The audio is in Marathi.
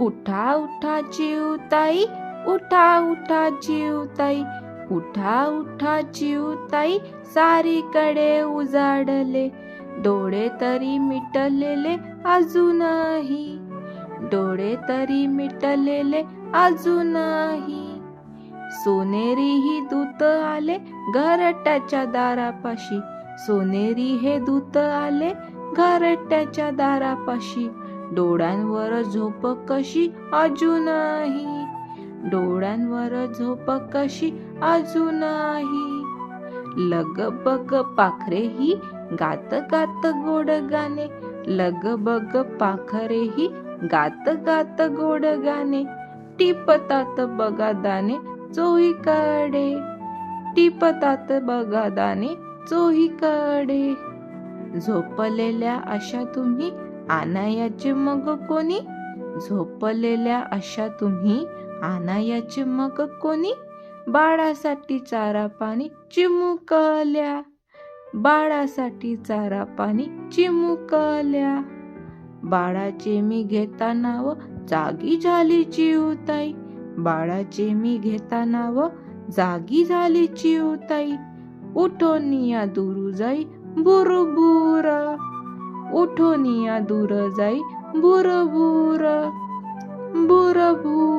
उठा उठा जीवताई उठा उठा जीवताई उठा उठा जीवताई सारीकडे उजाडले डोळे तरी मिटलेले अजूनही डोळे तरी मिटलेले अजूनही. सोनेरी ही दूत आले घरट्याच्या दारापाशी सोनेरी हे दूत आले घरट्याच्या दारापाशी डोळ्यांवर झोप कशी अजूनही डोळ्यांवर झोप कशी अजूनही लग बग पाखरे ही गात गात गोड गाणे. लग बग पाखरे ही गात गात गोड गाणे. टिपतात बघा दाणे चोहीकडे. टिपतात बघा दाणे चोहीकडे. झोपलेल्या अशा तुम्ही अनायाचे मग कोणी? झोपलेल्या अशा तुम्ही अनायाचे मग कोणी? बाळासाठी चारा पाणी चिमुकल्या. बाळासाठी चारा पाणी चिमुकल्या. बाळाचे मी घेताना व जागी झाली चिवताई. बाळाचे मी घेताना व जागी झाली चिवताई. उठोनिया दुरू जाई बुरुबुरा. उठोनिया दूर जाई बुरबुर बुरबुर.